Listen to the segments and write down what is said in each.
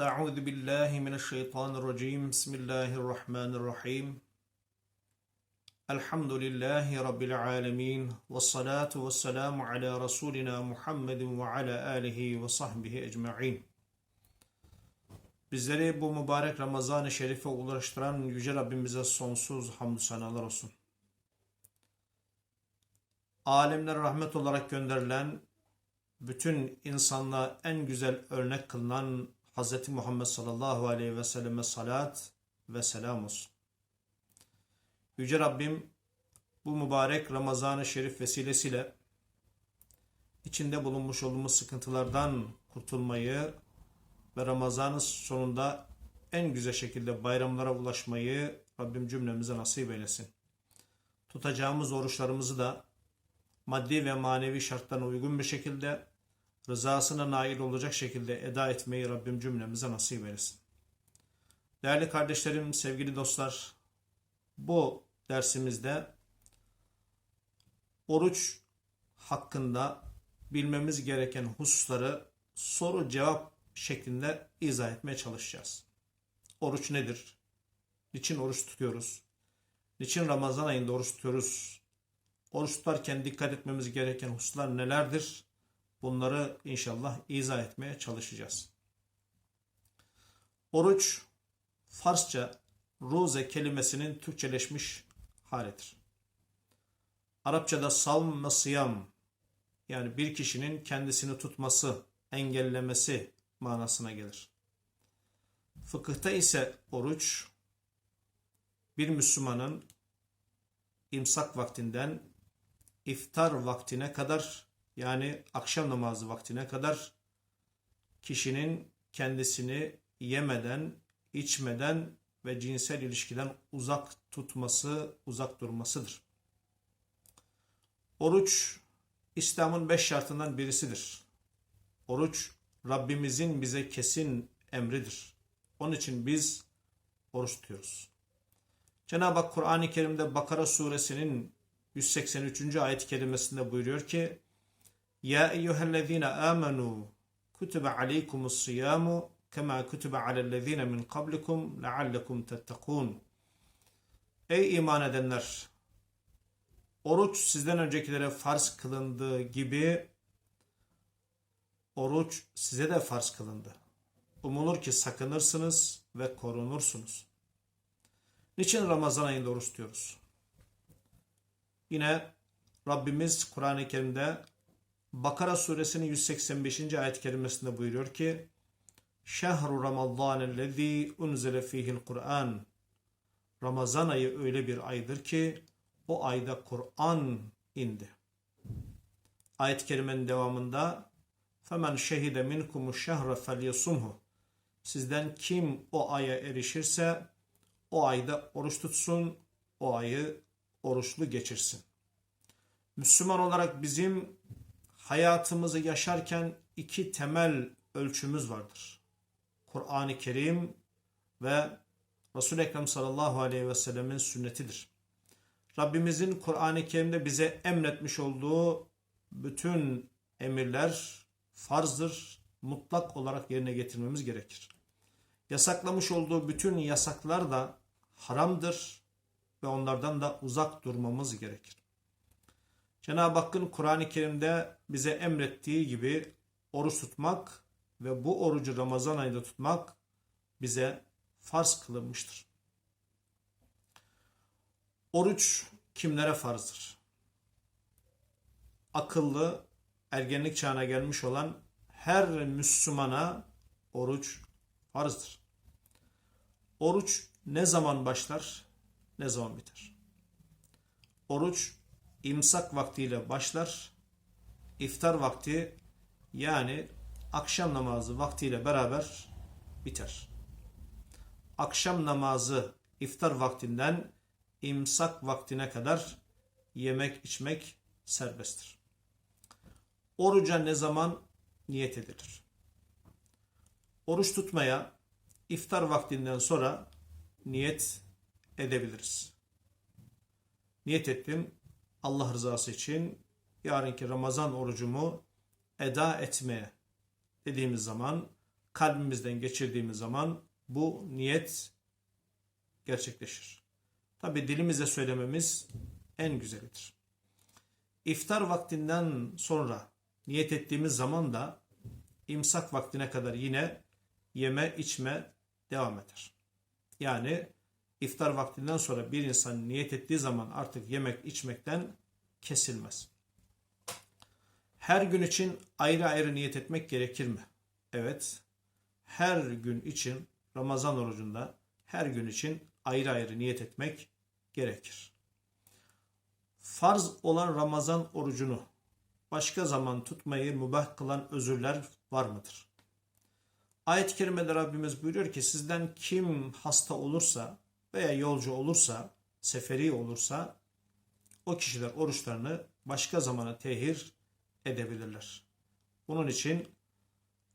أعوذ بالله من الشيطان الرجيم بسم الله الرحمن الرحيم الحمد لله رب العالمين والصلاة والسلام على رسولنا محمد وعلى آله وصحبه أجمعين Bizleri bu mübarek Ramazan-ı Şerif'e ulaştıran Yüce Rabbimize sonsuz hamdü senalar olsun. Alemlere rahmet olarak gönderilen, bütün insanlığa en güzel örnek kılınan Hz. Muhammed sallallahu aleyhi ve selleme salat ve selam olsun. Yüce Rabbim bu mübarek Ramazan-ı Şerif vesilesiyle içinde bulunmuş olduğumuz sıkıntılardan kurtulmayı ve Ramazan'ın sonunda en güzel şekilde bayramlara ulaşmayı Rabbim cümlemize nasip eylesin. Tutacağımız oruçlarımızı da maddi ve manevi şartlarına uygun bir şekilde rızasına nail olacak şekilde eda etmeyi Rabbim cümlemize nasip eylesin. Değerli kardeşlerim, sevgili dostlar, bu dersimizde oruç hakkında bilmemiz gereken hususları soru cevap şeklinde izah etmeye çalışacağız. Oruç nedir? Niçin oruç tutuyoruz? Niçin Ramazan ayında oruç tutuyoruz? Oruç tutarken dikkat etmemiz gereken hususlar nelerdir? Bunları inşallah izah etmeye çalışacağız. Oruç, Farsça ruze kelimesinin Türkçeleşmiş halidir. Arapçada savm ve sıyam yani bir kişinin kendisini tutması, engellemesi manasına gelir. Fıkıhta ise oruç bir Müslümanın imsak vaktinden iftar vaktine kadar yani akşam namazı vaktine kadar kişinin kendisini yemeden, içmeden ve cinsel ilişkiden uzak tutması, uzak durmasıdır. Oruç İslam'ın beş şartından birisidir. Oruç Rabbimizin bize kesin emridir. Onun için biz oruç tutuyoruz. Cenab-ı Hak Kur'an-ı Kerim'de Bakara suresinin 183. ayet kelimesinde buyuruyor ki Ya eyyühellezine amenu kutibe aleykumus siyamu kema kutibe alellezine min kablikum leallekum tettekun Ey iman edenler! Oruç sizden öncekilere farz kılındığı gibi oruç size de farz kılındı. Umulur ki sakınırsınız ve korunursunuz. Niçin Ramazan ayında oruç tutuyoruz? Yine Rabbimiz Kur'an-ı Kerim'de Bakara suresinin 185. ayet kelimesinde buyuruyor ki Şehru Ramazanellezî unzile fihil Kur'an Ramazan ayı öyle bir aydır ki o ayda Kur'an indi. Ayet-i kerimenin devamında Femen şehide minkumu şehre felyesumhu Sizden kim o aya erişirse o ayda oruç tutsun, o ayı oruçlu geçirsin. Müslüman olarak bizim hayatımızı yaşarken iki temel ölçümüz vardır. Kur'an-ı Kerim ve Resul-i Ekrem sallallahu aleyhi ve sellemin sünnetidir. Rabbimizin Kur'an-ı Kerim'de bize emretmiş olduğu bütün emirler farzdır, mutlak olarak yerine getirmemiz gerekir. Yasaklamış olduğu bütün yasaklar da haramdır ve onlardan da uzak durmamız gerekir. Cenab-ı Hakk'ın Kur'an-ı Kerim'de bize emrettiği gibi oruç tutmak ve bu orucu Ramazan ayında tutmak bize farz kılınmıştır. Oruç kimlere farzdır? Akıllı, ergenlik çağına gelmiş olan her Müslümana oruç farzdır. Oruç ne zaman başlar, ne zaman biter? Oruç imsak vaktiyle başlar, iftar vakti yani akşam namazı vaktiyle beraber biter. Akşam namazı iftar vaktinden imsak vaktine kadar yemek içmek serbesttir. Oruca ne zaman niyet edilir? Oruç tutmaya iftar vaktinden sonra niyet edebiliriz. Niyet ettim Allah rızası için yarınki Ramazan orucumu eda etmeye dediğimiz zaman kalbimizden geçirdiğimiz zaman bu niyet gerçekleşir. Tabi dilimizle söylememiz en güzelidir. İftar vaktinden sonra niyet ettiğimiz zaman da imsak vaktine kadar yine yeme içme devam eder. Yani iftar vaktinden sonra bir insan niyet ettiği zaman artık yemek içmekten kesilmez. Her gün için ayrı ayrı niyet etmek gerekir mi? Evet. Her gün için Ramazan orucunda her gün için ayrı ayrı niyet etmek gerekir. Farz olan Ramazan orucunu başka zaman tutmayı mübah kılan özürler var mıdır? Ayet-i kerimede Rabbimiz buyuruyor ki sizden kim hasta olursa veya yolcu olursa, seferi olursa o kişiler oruçlarını başka zamana tehir edebilirler. Bunun için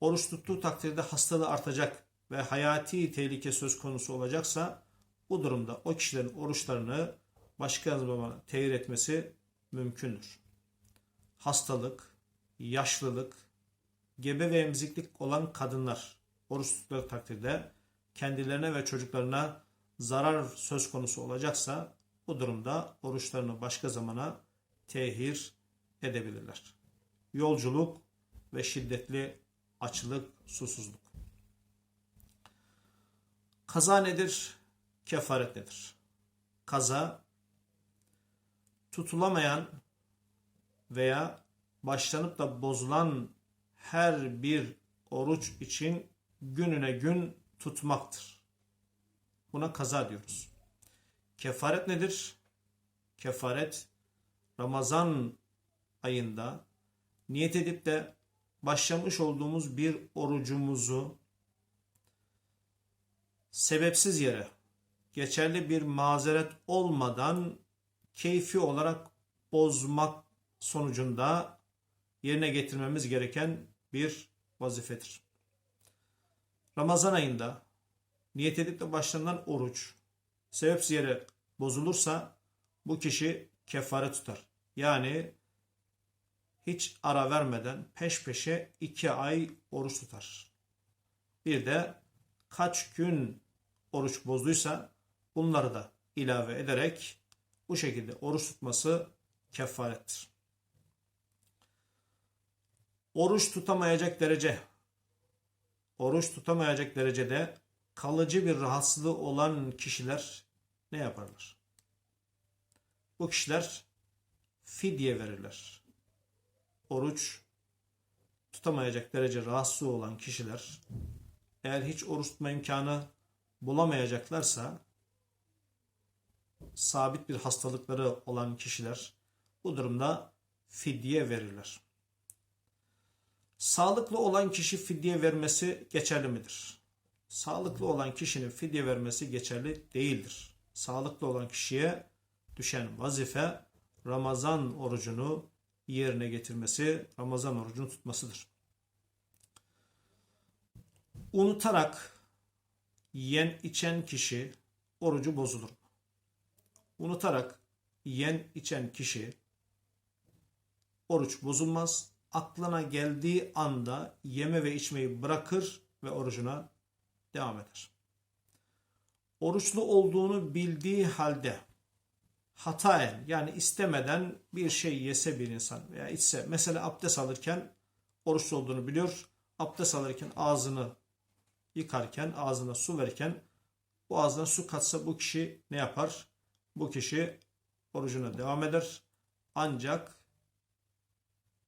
oruç tuttuğu takdirde hastalığı artacak ve hayati tehlike söz konusu olacaksa bu durumda o kişilerin oruçlarını başka zamana tehir etmesi mümkündür. Hastalık, yaşlılık, gebe ve emziklik olan kadınlar oruç tuttukları takdirde kendilerine ve çocuklarına zarar söz konusu olacaksa bu durumda oruçlarını başka zamana tehir edebilirler. Yolculuk ve şiddetli açlık, susuzluk. Kaza nedir? Kefaret nedir? Kaza tutulamayan veya başlanıp da bozulan her bir oruç için gününe gün tutmaktır. Buna kaza diyoruz. Kefaret nedir? Kefaret Ramazan ayında niyet edip de başlamış olduğumuz bir orucumuzu sebepsiz yere geçerli bir mazeret olmadan keyfi olarak bozmak sonucunda yerine getirmemiz gereken bir vazifedir. Ramazan ayında niyet edip de başlanılan oruç sebepsiz yere bozulursa bu kişi kefare tutar. Yani hiç ara vermeden peş peşe iki ay oruç tutar. Bir de kaç gün oruç bozduysa bunları da ilave ederek bu şekilde oruç tutması kefarettir. Oruç tutamayacak derece oruç tutamayacak derecede kalıcı bir rahatsızlığı olan kişiler ne yaparlar? Bu kişiler fidye verirler. Oruç tutamayacak derece rahatsız olan kişiler eğer hiç oruç tutma imkanı bulamayacaklarsa sabit bir hastalıkları olan kişiler bu durumda fidye verirler. Sağlıklı olan kişi fidye vermesi geçerli midir? Sağlıklı olan kişinin fidye vermesi geçerli değildir. Sağlıklı olan kişiye düşen vazife Ramazan orucunu yerine getirmesi, Ramazan orucunu tutmasıdır. Unutarak yen içen kişi orucu bozulur. Unutarak yen içen kişi oruç bozulmaz. Aklına geldiği anda yeme ve içmeyi bırakır ve orucuna devam eder. Oruçlu olduğunu bildiği halde hataen yani istemeden bir şey yese bir insan veya içse mesela abdest alırken oruçlu olduğunu biliyor. Abdest alırken ağzını yıkarken ağzına su verirken bu ağzına su katsa bu kişi ne yapar? Bu kişi orucuna devam eder. Ancak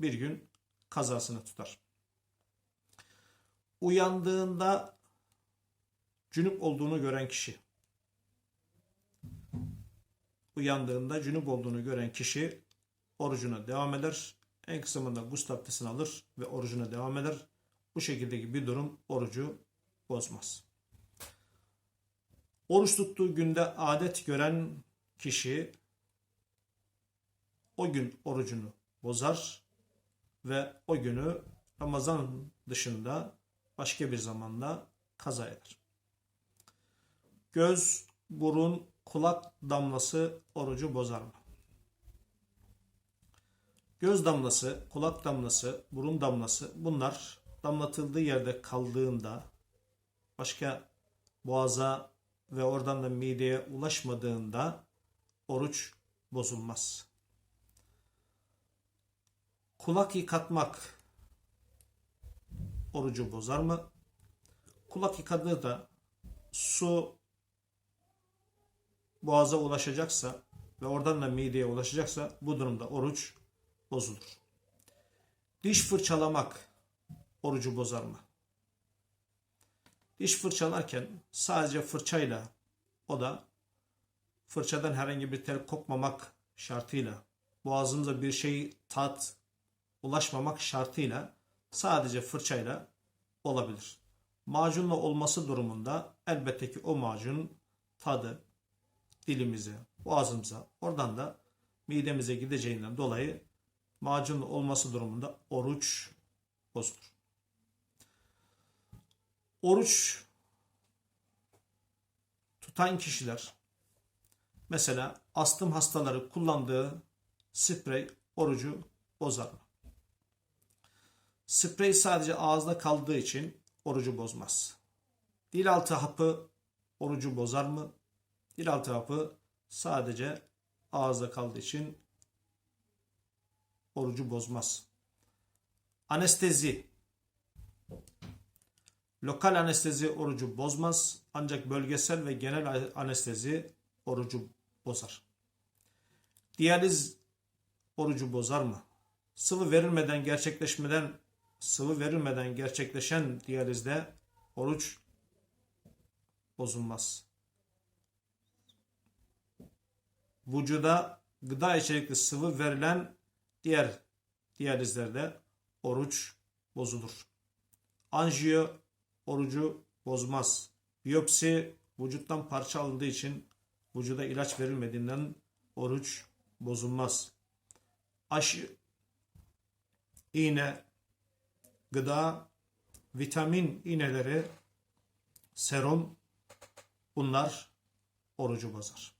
bir gün kazasını tutar. Uyandığında cünüp olduğunu gören kişi uyandığında cünüp olduğunu gören kişi orucuna devam eder. En kısa zamanda gusül abdestini alır ve orucuna devam eder. Bu şekildeki bir durum orucu bozmaz. Oruç tuttuğu günde adet gören kişi o gün orucunu bozar ve o günü Ramazan dışında başka bir zamanda kaza eder. Göz, burun, kulak damlası orucu bozar mı? Göz damlası, kulak damlası, burun damlası bunlar damlatıldığı yerde kaldığında başka boğaza ve oradan da mideye ulaşmadığında oruç bozulmaz. Kulak yıkatmak orucu bozar mı? Kulak yıkadığı da su boğaza ulaşacaksa ve oradan da mideye ulaşacaksa bu durumda oruç bozulur. Diş fırçalamak orucu bozar mı? Diş fırçalarken sadece fırçayla o da fırçadan herhangi bir tel kokmamak şartıyla boğazımıza bir şey tat ulaşmamak şartıyla sadece fırçayla olabilir. Macunla olması durumunda elbette ki o macun tadı dilimize, boğazımıza, oradan da midemize gideceğinden dolayı macunla olması durumunda oruç bozulur. Oruç tutan kişiler mesela astım hastaları kullandığı sprey orucu bozar mı? Sprey sadece ağızda kaldığı için orucu bozmaz. Dil altı hapı orucu bozar mı? Dil altı sadece ağızda kaldığı için orucu bozmaz. Anestezi Lokal anestezi orucu bozmaz ancak bölgesel ve genel anestezi orucu bozar. Diyaliz orucu bozar mı? Sıvı verilmeden gerçekleşmeden sıvı verilmeden gerçekleşen diyalizde oruç bozulmaz. Vücuda gıda içerikli sıvı verilen diğer diyalizlerde oruç bozulur. Anjiyo orucu bozmaz. Biyopsi vücuttan parça alındığı için vücuda ilaç verilmediğinden oruç bozulmaz. Aşı, iğne, gıda, vitamin iğneleri, serum bunlar orucu bozar.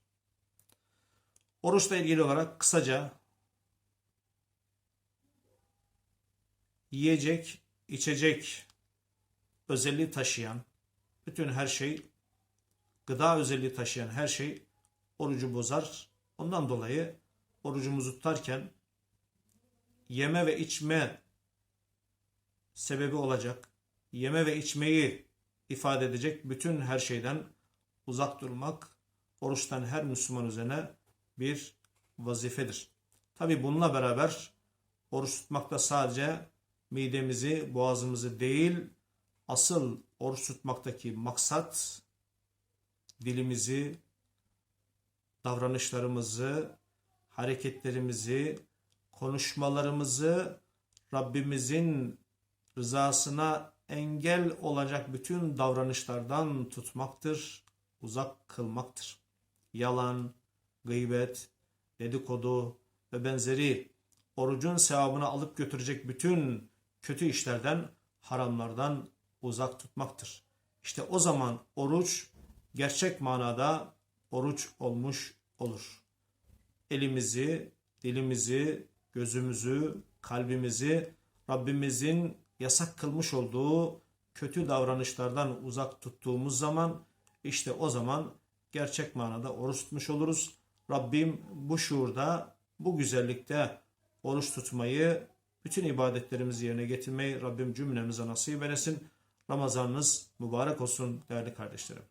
Oruçla ilgili olarak kısaca yiyecek, içecek özelliği taşıyan bütün her şey gıda özelliği taşıyan her şey orucu bozar. Ondan dolayı orucumuzu tutarken yeme ve içme sebebi olacak, yeme ve içmeyi ifade edecek bütün her şeyden uzak durmak oruçtan her Müslüman üzerine bir vazifedir. Tabi bununla beraber oruç tutmakta sadece midemizi, boğazımızı değil, asıl oruç tutmaktaki maksat dilimizi, davranışlarımızı, hareketlerimizi, konuşmalarımızı Rabbimizin rızasına engel olacak bütün davranışlardan tutmaktır, uzak kılmaktır. Yalan, gıybet, dedikodu ve benzeri orucun sevabını alıp götürecek bütün kötü işlerden, haramlardan uzak tutmaktır. İşte o zaman oruç gerçek manada oruç olmuş olur. Elimizi, dilimizi, gözümüzü, kalbimizi Rabbimizin yasak kılmış olduğu kötü davranışlardan uzak tuttuğumuz zaman işte o zaman gerçek manada oruç tutmuş oluruz. Rabbim bu şuurda, bu güzellikte oruç tutmayı, bütün ibadetlerimizi yerine getirmeyi Rabbim cümlemize nasip eylesin. Ramazanınız mübarek olsun değerli kardeşlerim.